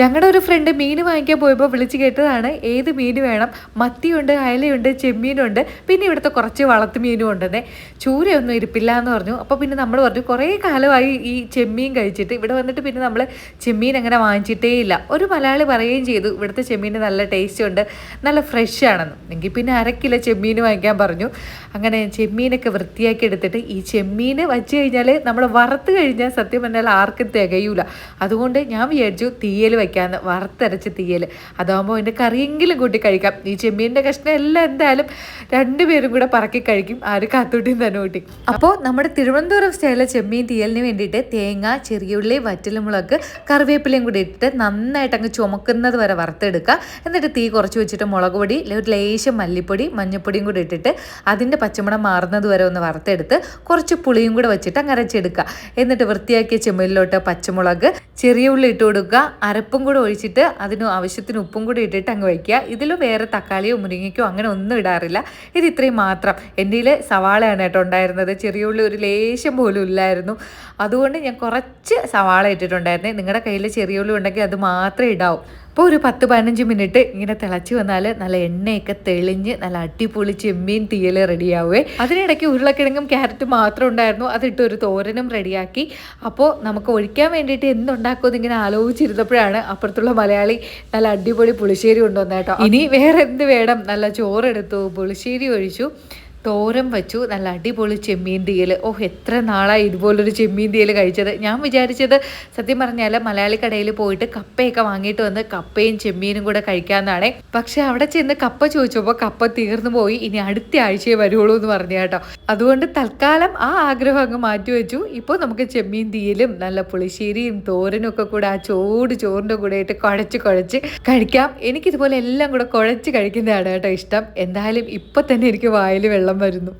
ഞങ്ങളുടെ ഒരു ഫ്രണ്ട് മീൻ വാങ്ങിക്കാൻ പോയപ്പോൾ വിളിച്ച് കേട്ടതാണ്. ഏത് മീൻ വേണം? മത്തിയുണ്ട് അയലയുണ്ട് ചെമ്മീനുണ്ട് പിന്നെ ഇവിടുത്തെ കുറച്ച് വളർത്തു മീനും ഉണ്ടെന്നേ. ചൂരയൊന്നും ഇരിപ്പില്ല എന്ന് പറഞ്ഞു. അപ്പോൾ പിന്നെ നമ്മൾ പറഞ്ഞു കുറേ കാലമായി ഈ ചെമ്മീൻ കഴിച്ചിട്ട് ഇവിടെ വന്നിട്ട് പിന്നെ നമ്മൾ ചെമ്മീൻ അങ്ങനെ വാങ്ങിച്ചിട്ടേ ഇല്ല. ഒരു മലയാളി പറയുകയും ചെയ്തു ഇവിടുത്തെ ചെമ്മീൻ നല്ല ടേസ്റ്റ് ഉണ്ട് നല്ല ഫ്രഷ് ആണെന്ന്. എങ്കിൽ പിന്നെ അരക്കില്ല കിലോ ചെമ്മീൻ വാങ്ങിക്കാൻ പറഞ്ഞു. അങ്ങനെ ചെമ്മീനൊക്കെ വൃത്തിയാക്കി എടുത്തിട്ട് ഈ ചെമ്മീൻ വച്ച് കഴിഞ്ഞാൽ നമ്മൾ വറുത്ത് കഴിഞ്ഞാൽ സത്യം പറഞ്ഞാൽ ആർക്കും തികയൂല. അതുകൊണ്ട് ഞാൻ വിചാരിച്ചു തീയൽ വയ്ക്കാമെന്ന് വറുത്തരച്ച് തീയൽ അതാകുമ്പോൾ അതിന്റെ കറിയെങ്കിലും കൂട്ടി കഴിക്കാം. ഈ ചെമ്മീന്റെ കഷ്ണം എല്ലാം എന്തായാലും രണ്ടുപേരും കൂടെ പറക്കി കഴിക്കും. ആര് കാത്തൂട്ടിയും തന്നെ കൂട്ടി അപ്പോൾ നമ്മുടെ തിരുവനന്തപുരം സ്റ്റൈലിലെ ചെമ്മീൻ തീയലിന് വേണ്ടിയിട്ട് തേങ്ങ ചെറിയുള്ളി വറ്റലുമുളക് കറിവേപ്പിലയും കൂടി ഇട്ടിട്ട് നന്നായിട്ട് അങ്ങ് ചുമക്കുന്നത് വരെ വറുത്തെടുക്കുക. എന്നിട്ട് തീ കുറച്ച് വെച്ചിട്ട് മുളക് പൊടി ഒരു ലേശം മല്ലിപ്പൊടി മഞ്ഞൾപ്പൊടിയും കൂടി ഇട്ടിട്ട് അതിന്റെ പച്ചമണം മാറുന്നത് വരെ ഒന്ന് വറുത്തെടുത്ത് കുറച്ച് പുളിയും കൂടെ വെച്ചിട്ട് അങ്ങ് അരച്ചെടുക്കുക. എന്നിട്ട് വൃത്തിയാക്കിയ ചെമ്മീനിലോട്ട് പച്ചമുളക് ചെറിയ ഉള്ളി ഇട്ട് കൊടുക്കുക അരപ്പും കൂടെ ഒഴിച്ചിട്ട് അതിന് ആവശ്യത്തിന് ഉപ്പും കൂടി ഇട്ടിട്ട് അങ്ങ് വയ്ക്കുക. ഇതിൽ വേറെ തക്കാളിയോ മുരിങ്ങയ്ക്കോ അങ്ങനെ ഒന്നും ഇടാറില്ല. ഇത് ഇത്രയും മാത്രം. എന്റെ സവാളയാണ് കേട്ടോ ഉണ്ടായിരുന്നത്. ചെറിയ ഉള്ളി ഒരു ലേശം പോലും ഇല്ലായിരുന്നു. അതുകൊണ്ട് ഞാൻ കുറച്ച് സവാള ഇട്ടിട്ടുണ്ടായിരുന്നേ. നിങ്ങളുടെ കയ്യിൽ ചെറിയ ഉള്ളി ഉണ്ടെങ്കിൽ അത് മാത്രമേ ഇടാവൂ. അപ്പോൾ ഒരു പത്ത് പതിനഞ്ച് മിനിറ്റ് ഇങ്ങനെ തിളച്ച് വന്നാൽ നല്ല എണ്ണയൊക്കെ തെളിഞ്ഞ് നല്ല അടിപൊളി ചെമ്മീൻ തീയൽ റെഡിയാവേ. അതിനിടയ്ക്ക് ഉരുളക്കിഴങ്ങും ക്യാരറ്റും മാത്രം ഉണ്ടായിരുന്നു. അതിട്ട് ഒരു തോരനും റെഡിയാക്കി. അപ്പോൾ നമുക്ക് ഒഴിക്കാൻ വേണ്ടിയിട്ട് എന്തുണ്ടാക്കുമെന്ന് ഇങ്ങനെ ആലോചിച്ചിരുന്നപ്പോഴാണ് അപ്പുറത്തുള്ള മലയാളി നല്ല അടിപൊളി പുളിശ്ശേരി കൊണ്ടുവന്നേട്ടോ ഇനി വേറെ എന്ത് വേണം? നല്ല ചോറെടുത്തു പുളിശ്ശേരി ഒഴിച്ചു. തോരൻ വെച്ചു. നല്ല അടിപൊളി ചെമ്മീൻ തീയൽ ഓഹ് എത്ര നാളായി ഇതുപോലൊരു ചെമ്മീൻ തീയൽ കഴിച്ചത്. ഞാൻ വിചാരിച്ചത് സത്യം പറഞ്ഞാൽ മലയാളി കടയിൽ പോയിട്ട് കപ്പയൊക്കെ വാങ്ങിയിട്ട് വന്ന് കപ്പയും ചെമ്മീനും കൂടെ കഴിക്കാമെന്നാണ് പക്ഷെ അവിടെ ചെന്ന് കപ്പ ചോദിച്ചപ്പോൾ കപ്പ തീർന്നു പോയി. ഇനി അടുത്ത ആഴ്ചയെ വരുള്ളൂ എന്ന് പറഞ്ഞു കേട്ടോ. അതുകൊണ്ട് തൽക്കാലം ആ ആഗ്രഹം അങ്ങ് മാറ്റിവെച്ചു ഇപ്പോൾ നമുക്ക് ചെമ്മീൻ തീയലും നല്ല പുളിശ്ശേരിയും തോരനും ഒക്കെ കൂടെ ആ ചോട് ചോറിന്റെ കൂടെ ആയിട്ട് കുഴച്ച് കുഴച്ച് കഴിക്കാം. എനിക്കിതുപോലെ എല്ലാം കൂടെ കുഴച്ച് കഴിക്കുന്നതാണ് കേട്ടോ ഇഷ്ടം. എന്തായാലും ഇപ്പം തന്നെ എനിക്ക് വായിൽ വെള്ളം വരുന്നു.